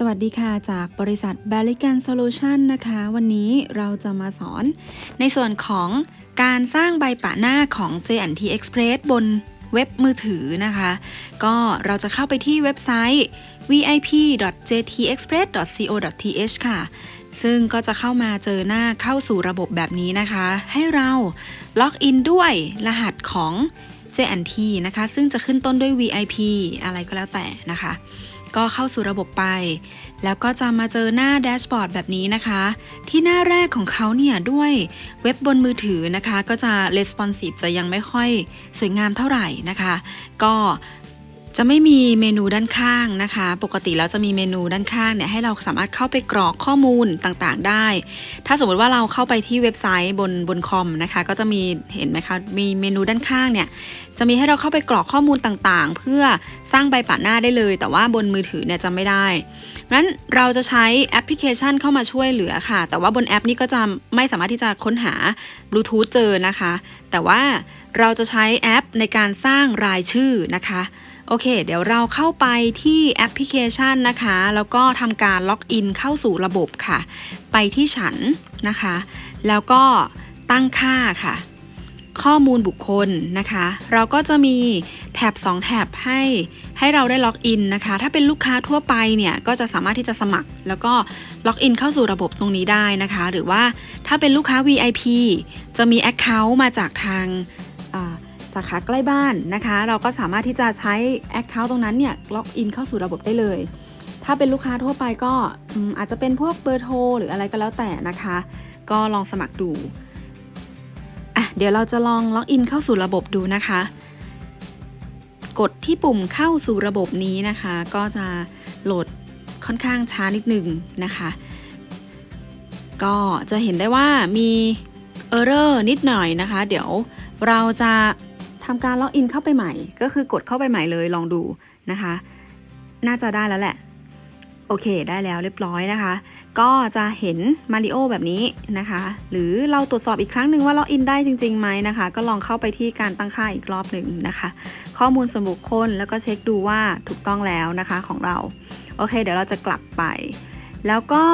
สวัสดีค่ะ จากบริษัท b a l i c a n Solution นะคะ วันนี้เราจะมาสอนในส่วนของการสร้างใบปะหน้าของ J&T Express บนเว็บมือถือนะคะ ก็เราจะเข้าไปที่เว็บไซต์ vip.jtexpress.co.th ค่ะ ซึ่งก็จะเข้ามาเจอหน้าเข้าสู่ระบบแบบนี้นะคะ ให้เราล็อกอินด้วยรหัสของ J&T นะคะ ซึ่งจะขึ้นต้นด้วย VIP อะไรก็แล้วแต่นะคะ ก็เข้าสู่ระบบไป แล้วก็จะมาเจอหน้าแดชบอร์ดแบบนี้นะคะ ที่หน้าแรกของเขาเนี่ยด้วยเว็บบนมือถือนะคะ ก็จะ responsive จะยังไม่ค่อยสวยงามเท่าไหร่นะคะ ก็ จะไม่มีเมนูด้านข้างนะคะ ปกติแล้วจะมีเมนูด้านข้างเนี่ยให้เราสามารถเข้าไปกรอกข้อมูลต่างๆ ได้ ถ้าสมมติว่าเราเข้าไปที่เว็บไซต์บนบนคอมนะคะ ก็จะมีเห็นไหมคะ มีเมนูด้านข้างเนี่ยจะมีให้เราเข้าไปกรอกข้อมูลต่างๆ เพื่อสร้างใบปะหน้าได้เลย แต่ว่าบนมือถือเนี่ยจะไม่ได้นั้นเราจะใช้แอปพลิเคชันเข้ามาช่วยเหลือค่ะ แต่ว่าบนแอปนี้ก็จะไม่สามารถที่จะค้นหาบลูทูธเจอนะคะ แต่ว่าเราจะใช้แอปในการสร้างรายชื่อนะคะ โอเค เดี๋ยวเราเข้าไปที่แอปพลิเคชันนะคะ แล้วก็ทำการล็อกอินเข้าสู่ระบบค่ะ ไปที่ฉันนะคะ แล้วก็ตั้งค่าค่ะ ข้อมูลบุคคลนะคะ เราก็จะมีแท็บ2แท็บให้ให้เราได้ล็อกอินนะคะ ถ้าเป็นลูกค้าทั่วไปเนี่ย ก็จะสามารถที่จะสมัคร แล้วก็ล็อกอินเข้าสู่ระบบตรงนี้ได้นะคะ หรือว่าถ้าเป็นลูกค้า VIP จะมี Account มาจากทางอ่า สาขาใกล้บ้านนะคะ เราก็สามารถที่จะใช้ Account ตรงนั้นเนี่ยล็อกอินเข้าสู่ระบบได้เลย ถ้าเป็นลูกค้าทั่วไปก็อาจจะเป็นพวกเบอร์โทรหรืออะไรก็แล้วแต่นะคะ ก็ลองสมัครดูอะเดี๋ยวเราจะลองล็อกอินเข้าสู่ระบบดูนะคะ กดที่ปุ่มเข้าสู่ระบบนี้นะคะ ก็จะโหลดค่อนข้างช้านิดนึงนะคะ ก็จะเห็นได้ว่ามีเออร์เรอร์นิดหน่อยนะคะ เดี๋ยวเราจะ ทำการล็อกอินเข้าไปใหม่ ก็คือกดเข้าไปใหม่เลยลองดูนะคะ น่าจะได้แล้วแหละ โอเค ได้แล้วเรียบร้อยนะคะ ก็จะเห็นมาริโอแบบนี้นะคะ หรือเราตรวจสอบอีกครั้งหนึ่งว่าล็อกอินได้จริงๆไหมนะคะ ก็ลองเข้าไปที่การตั้งค่าอีกรอบหนึ่งนะคะ ข้อมูลส่วนบุคคลแล้วก็เช็คดูว่าถูกต้องแล้วนะคะของเรา โอเค เดี๋ยวเราจะกลับไปแล้วก็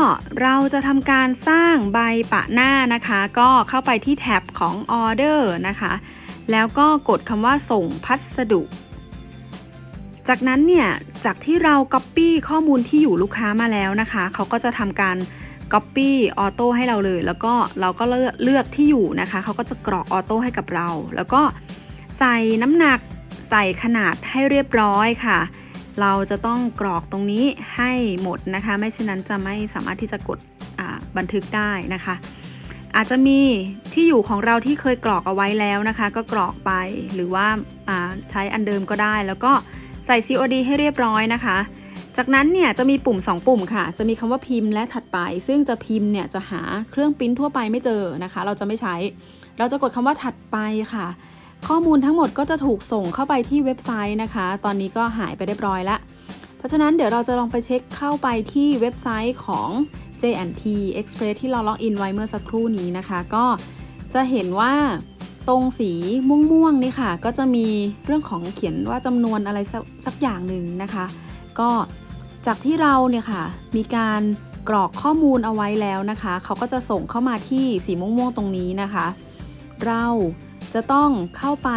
เราจะทำการสร้างใบปะหน้านะคะ ก็เข้าไปที่แท็บของออเดอร์นะคะ แล้วก็กดคำว่าส่งพัสดุ จากนั้นเนี่ยจากที่เรา Copy ข้อมูลที่อยู่ลูกค้ามาแล้วนะคะ เขาก็จะทำการ Copy ออโต้ให้เราเลย แล้วก็เราก็เลือกเลือกที่อยู่นะคะ เขาก็จะกรอกออโต้ให้กับเรา แล้วก็ใส่น้ำหนักใส่ขนาดให้เรียบร้อยค่ะ เราจะต้องกรอกตรงนี้ให้หมดนะคะ ไม่เช่นนั้นจะไม่สามารถที่จะกดบันทึกได้นะคะ อาจจะมีที่อยู่ของเราที่เคยกรอกเอาไว้แล้วนะคะ ก็กรอกไปหรือว่าาใช้อันเดิมก็ได้ แล้วก็ใส่ COD ให้เรียบร้อยนะคะ จากนั้นเนี่ยจะมีปุ่ม 2 ปุ่มค่ะ จะมีคำว่าพิมพ์และถัดไป ซึ่งจะพิมพ์เนี่ยจะหาเครื่องปริ้นทั่วไปไม่เจอนะคะ เราจะไม่ใช้ เราจะกดคำว่าถัดไปค่ะ ข้อมูลทั้งหมดก็จะถูกส่งเข้าไปที่เว็บไซต์นะคะ ตอนนี้ก็หายไปเรียบร้อยแล้ว ราะฉะนั้นเดี๋ยวเราจะลองไปเช็คเข้าไปที่เว็บไซต์ของ J&T Express ที่เราล็อกอินไว้เมื่อสักครู่นี้นะคะ ก็จะเห็นว่าตรงสีม่วงๆนี่ค่ะ ก็จะมีเรื่องของเขียนว่าจำนวนอะไรสสักอย่างหนึ่งนะคะ ก็จากที่เราเนี่ยค่ะ มีการกรอกข้อมูลเอาไว้แล้วนะคะ เขาก็จะส่งเข้ามาที่สีม่วงๆตรงนี้นะคะ เราจะต้องเข้าไป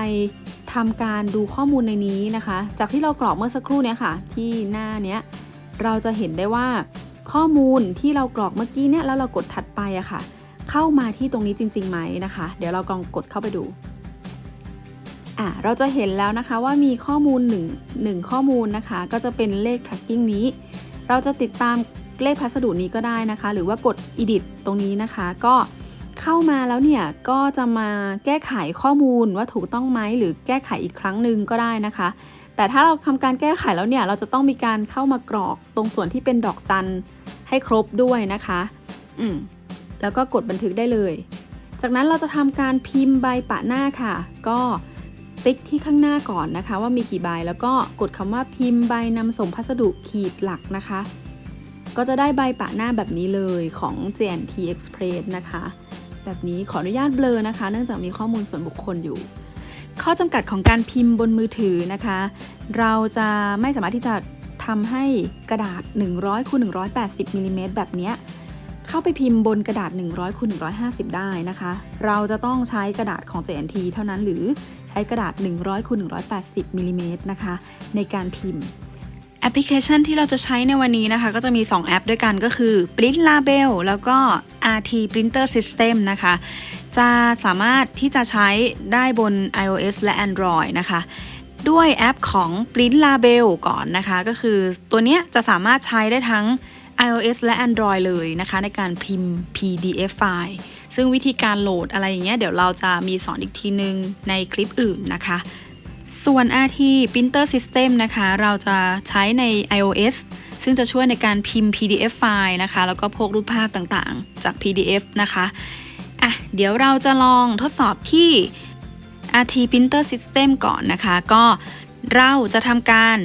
ทำการดูข้อมูลในนี้นะคะ จากที่เรากรอกเมื่อสักครู่เนี้ยค่ะ ที่หน้าเนี้ยเราจะเห็นได้ว่าข้อมูลที่เรากรอกเมื่อกี้เนี่ยแล้วเรากดถัดไปอะค่ะ เข้ามาที่ตรงนี้จริงๆไหมนะคะ เดี๋ยวเราลองกดเข้าไปดูอะเราจะเห็นแล้วนะคะว่ามีข้อมูล1 1ข้อมูลนะคะ ก็จะเป็นเลข tracking นี้ เราจะติดตามเลขพัสดุนี้ก็ได้นะคะ หรือว่ากด edit ตรงนี้นะคะ ก็ เข้ามาแล้วเนี่ยก็จะมาแก้ไขข้อมูลว่าถูกต้องไหมหรือแก้ไขอีกครั้งหนึ่งก็ได้นะคะ แต่ถ้าเราทำการแก้ไขแล้วเนี่ยเราจะต้องมีการเข้ามากรอกตรงส่วนที่เป็นดอกจันให้ครบด้วยนะคะ อืมแล้วก็กดบันทึกได้เลย จากนั้นเราจะทำการพิมพ์ใบปะหน้าค่ะ ก็ติ๊กที่ข้างหน้าก่อนนะคะ ว่ามีกี่ใบแล้วก็กดคำว่าพิมพ์ใบนำส่งพัสดุขีดหลักนะคะก็จะได้ใบปะหน้าแบบนี้เลยของ JNT Express นะคะ แบบนี้ขออนุญาตเบลอนะคะ เนื่องจากมีข้อมูลส่วนบุคคลอยู่ ข้อจำกัดของการพิมพ์บนมือถือนะคะ เราจะไม่สามารถที่จะทำให้กระดาษ 100คูณ180มิลลิเมตรแบบนี้เข้าไปพิมพ์บนกระดาษ 100คูณ150 ได้นะคะ เราจะต้องใช้กระดาษของ JNT เท่านั้นหรือใช้กระดาษ 100คูณ180มิลลิเมตรนะคะในการพิมพ์ ปพลิเคชันที่เราจะใช้ในวันนี้นะคะ ก็จะมี 2 แอปด้วยกันก็คือ Print Label แล้วก็ RT Printer System นะคะ จะสามารถที่จะใช้ได้บน iOS และ Android นะคะด้วยแอปของ Print Label ก่อนนะคะ ก็คือตัวเนี้ยจะสามารถใช้ได้ทั้ง iOS และ Android เลยนะคะ ในการพิมพ์ PDF ไฟล์ ซึ่งวิธีการโหลดอะไรอย่างเงี้ยเดี๋ยวเราจะมีสอนอีกทีนึงในคลิปอื่นนะคะ ส่วน RT Printer System นะคะ เราจะใช้ใน iOS ซึ่งจะช่วยในการพิมพ์ PDF ไฟล์นะคะ แล้วก็พกรูปภาพต่างๆ จาก PDF นะคะ อะ เดี๋ยวเราจะลองทดสอบที่ RT Printer System ก่อนนะคะ ก็เราจะทำการ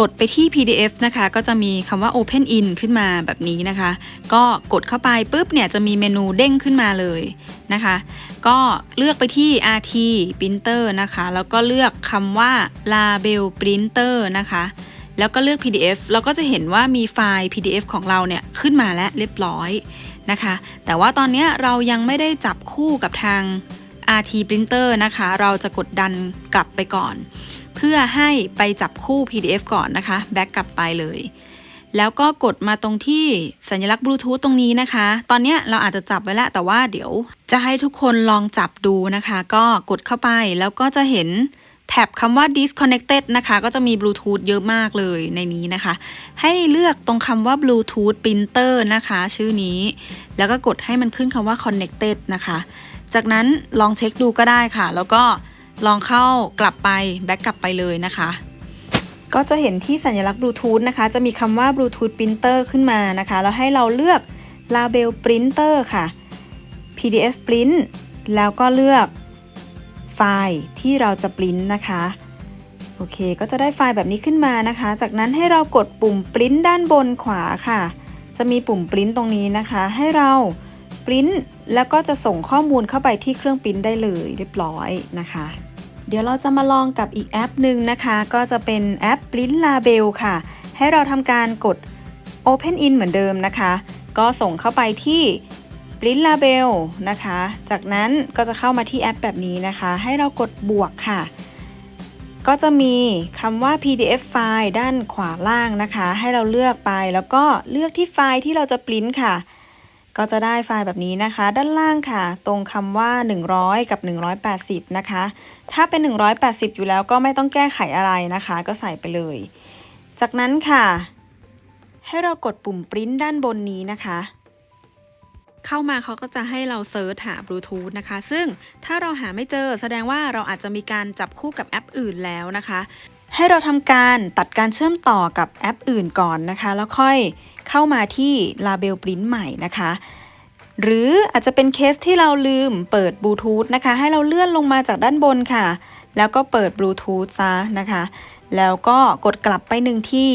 กดไปที่ PDF นะคะ ก็จะมีคำว่า Open In ขึ้นมาแบบนี้นะคะ ก็กดเข้าไปปุ๊บเนี่ยจะมีเมนูเด้งขึ้นมาเลยนะคะ ก็เลือกไปที่ RT Printer นะคะ แล้วก็เลือกคำว่า Label Printer นะคะ แล้วก็เลือก PDF เราก็จะเห็นว่ามีไฟล์ PDF ของเราเนี่ยขึ้นมาแล้วเรียบร้อยนะคะ แต่ว่าตอนนี้เรายังไม่ได้จับคู่กับทาง RT Printer นะคะ เราจะกดดันกลับไปก่อน เพื่อให้ไปจับคู่ PDF ก่อนนะคะ แบ็กกลับไปเลย แล้วก็กดมาตรงที่สัญลักษณ์บลูทูธตรงนี้นะคะ ตอนนี้เราอาจจะจับไว้แล้วแต่ว่าเดี๋ยวจะให้ทุกคนลองจับดูนะคะ ก็กดเข้าไปแล้วก็จะเห็นแท็บคำว่า disconnected นะคะ ก็จะมีบลูทูธเยอะมากเลยในนี้นะคะ ให้เลือกตรงคำว่า Bluetooth Printer นะคะ ชื่อนี้ แล้วก็กดให้มันขึ้นคำว่า connected นะคะ จากนั้นลองเช็คดูก็ได้ค่ะ แล้วก็ ลองเข้ากลับไปแบ็กกลับไปเลยนะคะ ก็จะเห็นที่สัญลักษณ์บลูทูธนะคะ จะมีคำว่า Bluetooth Printer ขึ้นมานะคะ แล้วให้เราเลือก Label Printer ค่ะ PDF Print แล้วก็เลือกไฟล์ที่เราจะปริ้นนะคะ โอเค ก็จะได้ไฟล์แบบนี้ขึ้นมานะคะ จากนั้นให้เรากดปุ่มปริ้นด้านบนขวาค่ะ จะมีปุ่มปริ้นตรงนี้นะคะ ให้เรา ปริ้นแล้วก็จะส่งข้อมูลเข้าไปที่เครื่องปริ้นได้เลยเรียบร้อยนะคะ เดี๋ยวเราจะมาลองกับอีกแอปหนึ่งนะคะ ก็จะเป็นแอป Print Label ค่ะ ให้เราทำการกด Open In เหมือนเดิมนะคะ ก็ส่งเข้าไปที่ Print Label นะคะ จากนั้นก็จะเข้ามาที่แอปแบบนี้นะคะ ให้เรากดบวกค่ะ ก็จะมีคำว่า PDF ไฟล์ด้านขวาล่างนะคะ ให้เราเลือกไปแล้วก็เลือกที่ไฟล์ที่เราจะปริ้นค่ะ ก็จะได้ไฟล์แบบนี้นะคะ ด้านล่างค่ะ ตรงคำว่า 100 กับ 180 นะคะ ถ้าเป็น 180 อยู่แล้วก็ไม่ต้องแก้ไขอะไรนะคะ ก็ใส่ไปเลย จากนั้นค่ะ ให้เรากดปุ่มปริ้นด้านบนนี้นะคะ เข้ามาเขาก็จะให้เราเซิร์ชหาบลูทูธนะคะ ซึ่งถ้าเราหาไม่เจอแสดงว่าเราอาจจะมีการจับคู่กับแอปอื่นแล้วนะคะ ให้เราทำการตัดการเชื่อมต่อกับแอปอื่นก่อนนะคะ แล้วค่อยเข้ามาที่ Label Print ใหม่นะคะ หรืออาจจะเป็นเคสที่เราลืมเปิดบลูทูธนะคะ ให้เราเลื่อนลงมาจากด้านบนค่ะ แล้วก็เปิดบลูทูธซะนะคะ แล้วก็กดกลับไปหนึ่งที่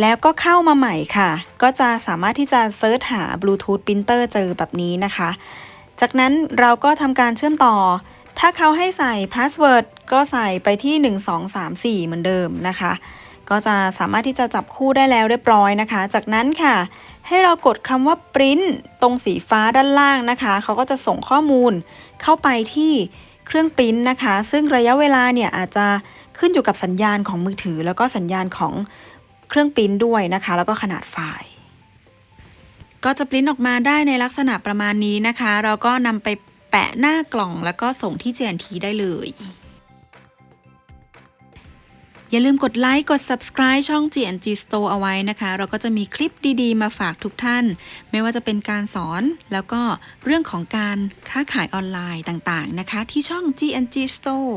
แล้วก็เข้ามาใหม่ค่ะ ก็จะสามารถที่จะเซิร์ชหา Bluetooth Printer เจอแบบนี้นะคะ จากนั้นเราก็ทำการเชื่อมต่อ ถ้าเขาให้ใส่พาสเวิร์ดก็ใส่ไปที่ 1 2 3 4 เหมือนเดิมนะคะ ก็จะสามารถที่จะจับคู่ได้แล้วเรียบร้อยนะคะ จากนั้นค่ะ ให้เรากดคำว่า print ตรงสีฟ้าด้านล่างนะคะ เขาก็จะส่งข้อมูลเข้าไปที่เครื่องปริ้นนะคะ ซึ่งระยะเวลาเนี่ยอาจจะขึ้นอยู่กับสัญญาณของมือถือ แล้วก็สัญญาณของเครื่องปริ้นด้วยนะคะ แล้วก็ขนาดไฟล์ ก็จะปริ้นออกมาได้ในลักษณะประมาณนี้นะคะ เราก็นำไป แปะหน้ากล่องแล้วก็ส่งที่ JNT ได้เลย อย่าลืมกดไลค์กด subscribe ช่อง GNG Store เอาไว้นะคะ เราก็จะมีคลิปดีๆ มาฝากทุกท่าน ไม่ว่าจะเป็นการสอนแล้วก็เรื่องของการค้าขายออนไลน์ต่างๆนะคะ ที่ช่อง GNG Store